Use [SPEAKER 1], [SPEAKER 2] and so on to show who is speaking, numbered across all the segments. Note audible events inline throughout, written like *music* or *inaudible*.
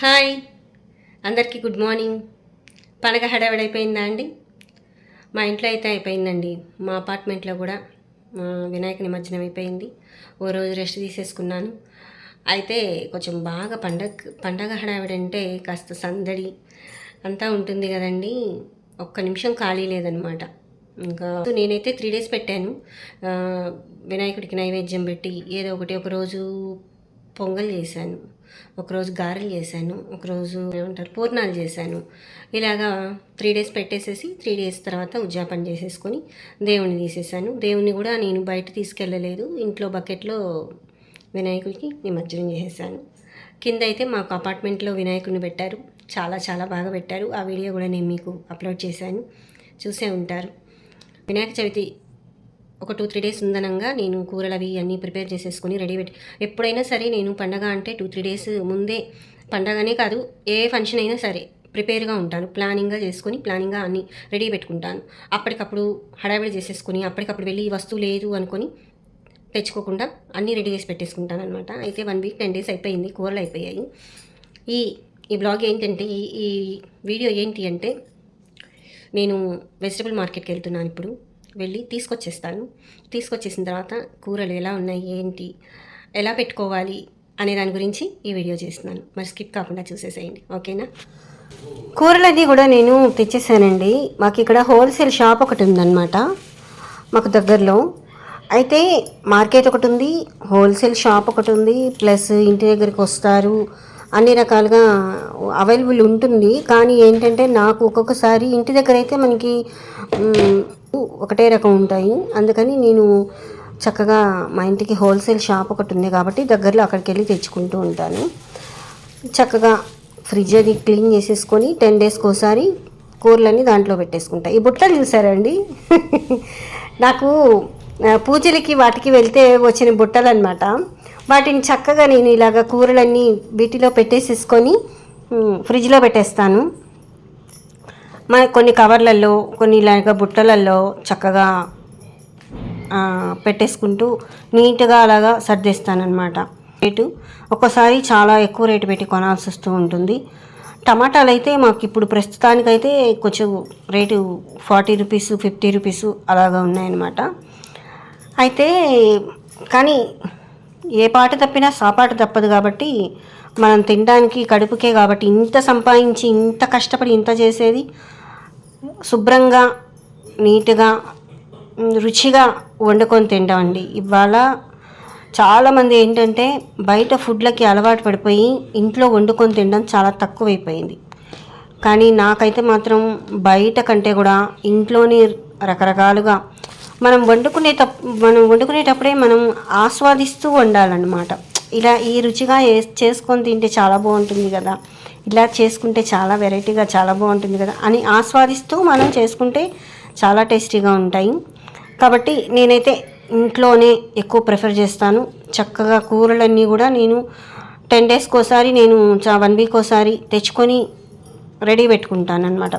[SPEAKER 1] Hi. అందరికీ good morning. పండగ హడావిడైపోయిందా అండి? మా ఇంట్లో అయితే అయిపోయిందండి. మా అపార్ట్మెంట్లో కూడా వినాయక నిమజ్జనం అయిపోయింది. ఓ రోజు రెస్ట్ తీసేసుకున్నాను. అయితే కొంచెం బాగా పండగ పండగ హడావిడంటే కాస్త సందడి అంతా ఉంటుంది కదండి. ఒక్క నిమిషం ఖాళీ లేదనమాట. ఇంకా నేనైతే త్రీ డేస్ పెట్టాను. వినాయకుడికి నైవేద్యం పెట్టి ఏదో ఒకటి ఒకరోజు పొంగల్ చేశాను. ఒకరోజు గారెలు చేశాను ఒకరోజు ఏమంటారు పూర్ణాలు చేశాను. ఇలాగా త్రీ డేస్ పెట్టేసేసి త్రీ డేస్ తర్వాత ఉద్యాపన చేసేసుకొని దేవుణ్ణి తీసేసాను. దేవుణ్ణి కూడా నేను బయట తీసుకెళ్ళలేదు. ఇంట్లో బకెట్లో వినాయకుడికి నిమజ్జనం చేసేసాను. కింద అయితే మాకు అపార్ట్మెంట్లో వినాయకుడిని పెట్టారు. చాలా చాలా బాగా పెట్టారు. ఆ వీడియో కూడా నేను మీకు అప్లోడ్ చేశాను. చూసే ఉంటారు. వినాయక చవితి ఒక టూ త్రీ డేస్ ఉందనంగా నేను కూరలు అవి అన్నీ ప్రిపేర్ చేసేసుకుని రెడీ పెట్టి ఎప్పుడైనా సరే నేను పండగ అంటే టూ త్రీ డేస్ ముందే పండగనే కాదు ఏ ఫంక్షన్ అయినా సరే ప్రిపేర్గా ఉంటాను ప్లానింగ్గా చేసుకొని ప్లానింగ్గా అన్ని రెడీ పెట్టుకుంటాను. అప్పటికప్పుడు హడావిడి చేసేసుకొని అప్పటికప్పుడు వెళ్ళి ఈ వస్తువు లేదు అనుకొని తెచ్చుకోకుండా అన్నీ రెడీ చేసి పెట్టేసుకుంటాను అనమాట అయితే వన్ వీక్ టెన్ డేస్ అయిపోయింది కూరలు అయిపోయాయి. ఈ ఈ బ్లాగ్ ఏంటంటే ఈ ఈ వీడియో ఏంటి అంటే నేను వెజిటబుల్ మార్కెట్కి వెళ్తున్నాను ఇప్పుడు. వెళ్ళి తీసుకొచ్చేస్తాను. తీసుకొచ్చేసిన తర్వాత కూరలు ఎలా ఉన్నాయి ఏంటి ఎలా పెట్టుకోవాలి అనే దాని గురించి ఈ వీడియో చేస్తున్నాను. మరి స్కిప్ కాకుండా చూసేసేయండి. ఓకేనా? కూరలన్నీ కూడా నేను తెచ్చేసానండి. మాకు ఇక్కడ హోల్సేల్ షాప్ ఒకటి ఉందన్నమాట మాకు దగ్గరలో. అయితే మార్కెట్ ఒకటి ఉంది హోల్సేల్ షాప్ ఒకటి ఉంది ప్లస్ ఇంటి దగ్గరికి వస్తారు అన్ని రకాలుగా అవైలబుల్ ఉంటుంది. కానీ ఏంటంటే నాకు ఒక్కొక్కసారి ఇంటి దగ్గర అయితే మనకి ఒకటే రకం ఉంటాయి. అందుకని నేను చక్కగా మా ఇంటికి హోల్సేల్ షాప్ ఒకటి ఉంది కాబట్టి దగ్గరలో అక్కడికి వెళ్ళి తెచ్చుకుంటూ ఉంటాను. చక్కగా ఫ్రిడ్జ్ అది క్లీన్ చేసేసుకొని టెన్ డేస్కి ఒకసారి కూరలన్నీ దాంట్లో పెట్టేసుకుంటా. ఈ బుట్టలు చూసారండి *laughs* నాకు పూజలకి వాటికి వెళ్తే వచ్చిన బుట్టలు అనమాట వాటిని చక్కగా నేను ఇలాగ కూరలన్నీ వీటిలో పెట్టేసేసుకొని ఫ్రిడ్జ్లో పెట్టేస్తాను. మన కొన్ని కవర్లలో కొన్ని ఇలాగ బుట్టలలో చక్కగా పెట్టేసుకుంటూ నీట్గా అలాగా సర్దేస్తానమాట రేటు ఒక్కోసారి చాలా ఎక్కువ రేటు పెట్టి కొనాల్సి వస్తూ ఉంటుంది. టమాటాలు అయితే మాకు ఇప్పుడు ప్రస్తుతానికైతే కొంచెం rate forty rupees fifty rupees అలాగా ఉన్నాయన్నమాట. అయితే కానీ ఏ పాట తప్పినా సాపాట తప్పదు కాబట్టి మనం తినడానికి కడుపుకే కాబట్టి ఇంత సంపాదించి ఇంత కష్టపడి ఇంత చేసేది శుభ్రంగా నీట్గా రుచిగా వండుకొని తింటామండి. ఇవాళ చాలామంది ఏంటంటే బయట ఫుడ్లకి అలవాటు పడిపోయి ఇంట్లో వండుకొని తినడం చాలా తక్కువైపోయింది. కానీ నాకైతే మాత్రం బయట కంటే కూడా ఇంట్లోనే రకరకాలుగా మనం వండుకునే మనం వండుకునేటప్పుడే మనం ఆస్వాదిస్తూ వండాలన్నమాట. ఇలా ఈ రుచిగా చేసుకొని తింటే చాలా బాగుంటుంది కదా. ఇలా చేసుకుంటే చాలా వెరైటీగా చాలా బాగుంటుంది కదా అని ఆస్వాదిస్తూ మనం చేసుకుంటే చాలా టేస్టీగా ఉంటాయి. కాబట్టి నేనైతే ఇంట్లోనే ఎక్కువ ప్రిఫర్ చేస్తాను. చక్కగా కూరలన్నీ కూడా నేను టెన్ డేస్కి ఒకసారి నేను వన్ వీక్ ఒకసారి తెచ్చుకొని రెడీ పెట్టుకుంటాను అనమాట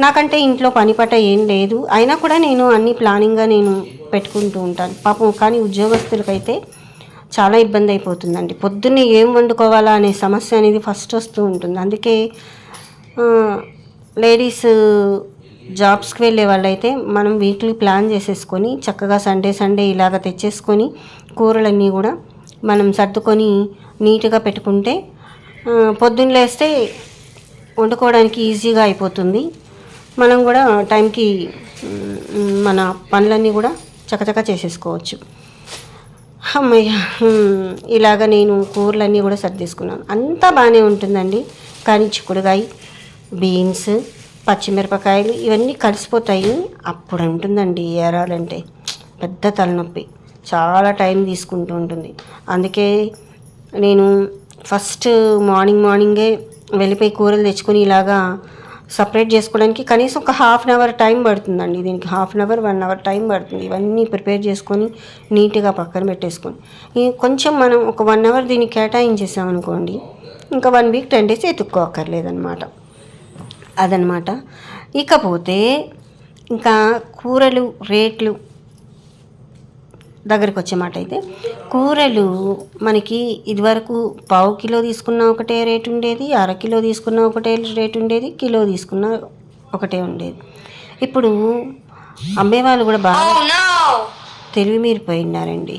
[SPEAKER 1] నాకంటే ఇంట్లో పని పట్ట ఏం లేదు. అయినా కూడా నేను అన్ని ప్లానింగ్గా నేను పెట్టుకుంటూ ఉంటాను. పాపం కానీ ఉద్యోగస్తులకైతే చాలా ఇబ్బంది అయిపోతుందండి. పొద్దున్నే ఏం వండుకోవాలా అనే సమస్య అనేది ఫస్ట్ వస్తూ ఉంటుంది. అందుకే లేడీస్ జాబ్స్కి వెళ్ళే వాళ్ళైతే మనం వీక్లీ ప్లాన్ చేసేసుకొని చక్కగా సండే సండే ఇలాగ తెచ్చేసుకొని కూరలన్నీ కూడా మనం సర్దుకొని నీట్గా పెట్టుకుంటే పొద్దున్న లేస్తే వండుకోవడానికి ఈజీగా అయిపోతుంది. మనం కూడా టైంకి మన పనులన్నీ కూడా చకచకా చేసేసుకోవచ్చు. అమ్మయ్య ఇలాగ నేను కూరలన్నీ కూడా సర్దేసుకున్నాను. అంతా బాగానే ఉంటుందండి. కానీ చిక్కుడుగాయ బీన్స్ పచ్చిమిరపకాయలు ఇవన్నీ కలిసిపోతాయి. అప్పుడు ఉంటుందండి ఏరాలంటే. పెద్ద తలనొప్పి. చాలా టైం తీసుకుంటూ ఉంటుంది. అందుకే నేను ఫస్ట్ మార్నింగ్ మార్నింగే వెళ్ళిపోయి కూరలు తెచ్చుకొని ఇలాగా సపరేట్ చేసుకోవడానికి కనీసం ఒక హాఫ్ అన్ అవర్ టైం పడుతుందండి. దీనికి half an hour one hour time పడుతుంది. ఇవన్నీ ప్రిపేర్ చేసుకొని నీట్గా పక్కన పెట్టేసుకొని. కొంచెం మనం ఒక వన్ అవర్ దీన్ని కేటాయించేసామనుకోండి ఇంకా వన్ వీక్ టెన్ డేస్ ఎత్తుక్కోకర్లేదనమాట అదనమాట ఇకపోతే ఇంకా కూరలు రేట్లు దగ్గరికి వచ్చే మాట అయితే కూరలు మనకి ఇదివరకు పావు కిలో తీసుకున్న ఒకటే రేటు ఉండేది అర కిలో తీసుకున్న ఒకటే రేటు ఉండేది కిలో తీసుకున్న ఒకటే ఉండేది. ఇప్పుడు అమ్మేవాళ్ళు కూడా బాగా తెలివి మీరిపోయినారండి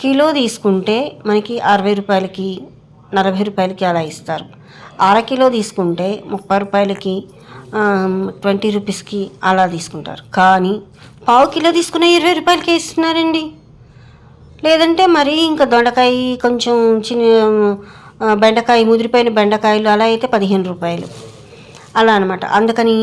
[SPEAKER 1] కిలో తీసుకుంటే మనకి అరవై రూపాయలకి నలభై రూపాయలకి అలా ఇస్తారు. అర కిలో తీసుకుంటే ముప్పై రూపాయలకి ట్వంటీ రూపీస్కి అలా తీసుకుంటారు. కానీ పావు కిలో తీసుకున్న ఇరవై రూపాయలకి ఇస్తున్నారండి. లేదంటే మరి ఇంకా దొండకాయ కొంచెం చిన్న బెండకాయ ముదిరిపోయిన బెండకాయలు అలా అయితే పదిహేను రూపాయలు. అలా అనమాట అందుకని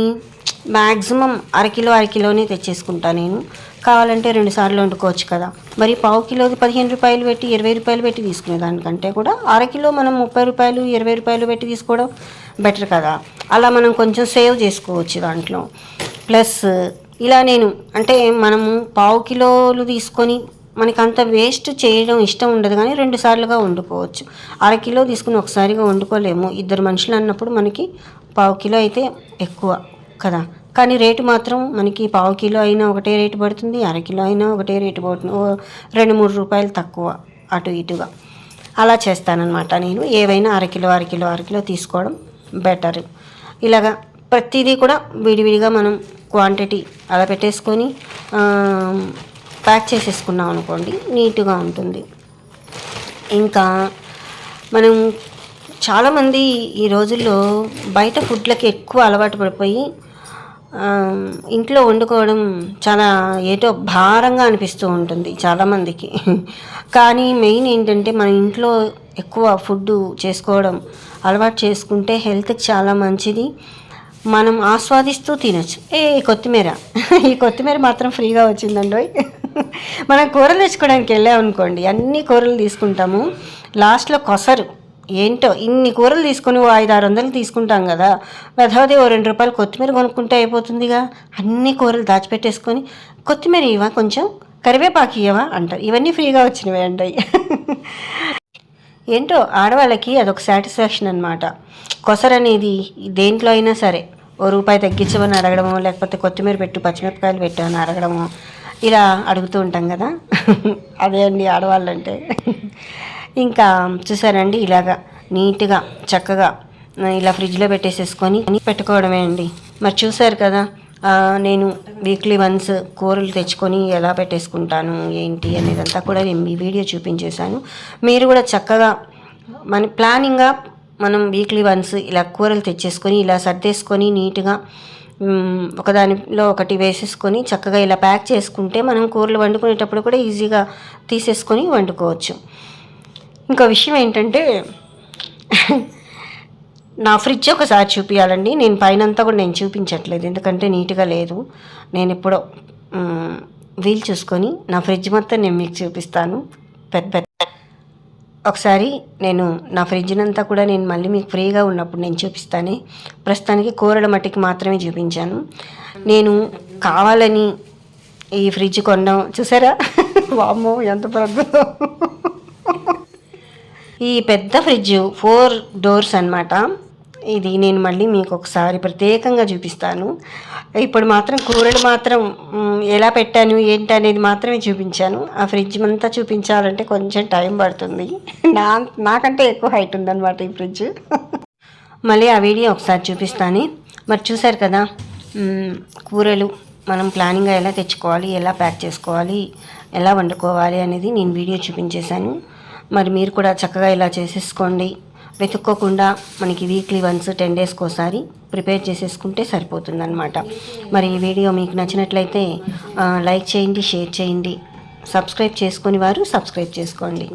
[SPEAKER 1] మ్యాక్సిమం అరకిలో అరకిలోనే తెచ్చేసుకుంటాను నేను. కావాలంటే రెండు సార్లు వండుకోవచ్చు కదా. మరి పావు కిలోకి పదిహేను రూపాయలు పెట్టి ఇరవై రూపాయలు పెట్టి తీసుకునే దానికంటే కూడా అరకిలో మనం ముప్పై రూపాయలు ఇరవై రూపాయలు పెట్టి తీసుకోవడం బెటర్ కదా. అలా మనం కొంచెం సేవ్ చేసుకోవచ్చు దాంట్లో. ప్లస్ ఇలా నేను అంటే మనము పావు కిలోలు తీసుకొని మనకి అంత వేస్ట్ చేయడం ఇష్టం ఉండదు కానీ రెండు సార్లుగా వండుకోవచ్చు. అర కిలో తీసుకుని ఒకసారిగా వండుకోలేము. ఇద్దరు మనుషులు అన్నప్పుడు మనకి పావు కిలో అయితే ఎక్కువ కదా. కానీ రేటు మాత్రం మనకి పావు కిలో అయినా ఒకటే రేటు పడుతుంది అర కిలో అయినా ఒకటే రేటు పడుతుంది. రెండు మూడు రూపాయలు తక్కువ అటు ఇటుగా. అలా చేస్తానన్నమాట నేను. ఏవైనా అరకిలో అరకిలో అరకిలో తీసుకోవడం బెటర్. ఇలాగా ప్రతిదీ కూడా విడివిడిగా మనం క్వాంటిటీ అలా పెట్టేసుకొని ప్యాక్ చేసేసుకున్నాం అనుకోండి నీట్గా ఉంటుంది. ఇంకా మనం చాలామంది ఈ రోజుల్లో బయట ఫుడ్లకి ఎక్కువ అలవాటు పడిపోయి ఇంట్లో వండుకోవడం చాలా ఏటో భారంగా అనిపిస్తూ ఉంటుంది చాలామందికి. కానీ మెయిన్ ఏంటంటే మన ఇంట్లో ఎక్కువ ఫుడ్ చేసుకోవడం అలవాటు చేసుకుంటే హెల్త్కి చాలా మంచిది. మనం ఆస్వాదిస్తూ తినచ్చు. ఏ కొత్తిమీర. ఈ కొత్తిమీర మాత్రం ఫ్రీగా వచ్చిందండి మనం కూరలు తెచ్చుకోవడానికి వెళ్ళామనుకోండి అన్ని కూరలు తీసుకుంటాము. లాస్ట్లో కొసరు. ఏంటో? ఇన్ని కూరలు తీసుకొని ఓ ఐదు ఆరు వందలు తీసుకుంటాం కదా. వెధవది ఓ రెండు రూపాయలు కొత్తిమీర కొనుక్కుంటే అయిపోతుందిగా. అన్ని కూరలు దాచిపెట్టేసుకొని కొత్తిమీర ఇవ్వా కొంచెం? కరివేపాకు ఇవ్వవా అంటారు. ఇవన్నీ ఫ్రీగా వచ్చినవి అండి ఏంటో? ఆడవాళ్ళకి అదొక సాటిస్ఫాక్షన్ అనమాట కొసరనేది దేంట్లో అయినా సరే ఓ రూపాయి తగ్గించమని అడగడము లేకపోతే కొత్తిమీర పెట్టు పచ్చిమిరపకాయలు పెట్టు అని అడగడము ఇలా అడుగుతూ ఉంటాం కదా. అదే అండి ఆడవాళ్ళంటే. ఇంకా చూసారండి ఇలాగా నీట్గా చక్కగా ఇలా ఫ్రిడ్జ్లో పెట్టేసేసుకొని పెట్టుకోవడమే అండి. మరి చూసారు కదా నేను వీక్లీ వన్స్ కూరలు తెచ్చుకొని ఎలా పెట్టేసుకుంటాను ఏంటి అనేదంతా కూడా నేను ఈ వీడియో చూపించేశాను. మీరు కూడా చక్కగా మన ప్లానింగ్గా మనం వీక్లీ వన్స్ ఇలా కూరలు తెచ్చేసుకొని ఇలా సర్దేసుకొని నీట్గా ఒకదానిలో ఒకటి వేసేసుకొని చక్కగా ఇలా ప్యాక్ చేసుకుంటే మనం కూరలు వండుకునేటప్పుడు కూడా ఈజీగా తీసేసుకొని వండుకోవచ్చు. ఇంకో విషయం ఏంటంటే నా ఫ్రిడ్జ్ ఒకసారి చూపించాలండి నేను పైనంతా కూడా నేను చూపించట్లేదు. ఎందుకంటే నీట్గా లేదు. నేను ఎప్పుడో వీలు చూసుకొని నా ఫ్రిడ్జ్ మొత్తం నేను మీకు చూపిస్తాను. పెద్ద పెద్ద ఒకసారి నేను నా ఫ్రిడ్జ్నంతా కూడా నేను మళ్ళీ మీకు ఫ్రీగా ఉన్నప్పుడు నేను చూపిస్తాను. ప్రస్తుతానికి కూరల మట్టికి మాత్రమే చూపించాను. నేను కావాలని ఈ ఫ్రిడ్జ్ కొన్నాం. చూసారా? *laughs* వామ్మో ఎంత ప్రభుత్వం ఈ పెద్ద ఫ్రిడ్జ్ ఫోర్ డోర్స్ అన్నమాట. ఇది నేను మళ్ళీ మీకు ఒకసారి ప్రత్యేకంగా చూపిస్తాను. ఇప్పుడు మాత్రం కూరలు మాత్రం ఎలా పెట్టాను ఏంటి అనేది మాత్రమే చూపించాను. ఆ ఫ్రిడ్జ్ అంతా చూపించాలంటే కొంచెం టైం పడుతుంది. *laughs* నా నాకంటే ఎక్కువ హైట్ ఉందన్నమాట ఈ ఫ్రిడ్జ్ *laughs* మళ్ళీ ఆ వీడియో ఒకసారి చూపిస్తాను. మరి చూసారు కదా కూరలు మనం ప్లానింగ్గా ఎలా తెచ్చుకోవాలి ఎలా ప్యాక్ చేసుకోవాలి ఎలా వండుకోవాలి అనేది నేను వీడియో చూపించేశాను. మరి మీరు కూడా చక్కగా ఇలా చేసేసుకోండి. వెతుక్కోకుండా మనకి వీక్లీ వన్స్ టెన్ డేస్కి ఒకసారి ప్రిపేర్ చేసేసుకుంటే సరిపోతుందన్నమాట. మరి ఈ వీడియో మీకు నచ్చినట్లయితే లైక్ చేయండి షేర్ చేయండి. సబ్స్క్రైబ్ చేసుకుని వారు సబ్స్క్రైబ్ చేసుకోండి.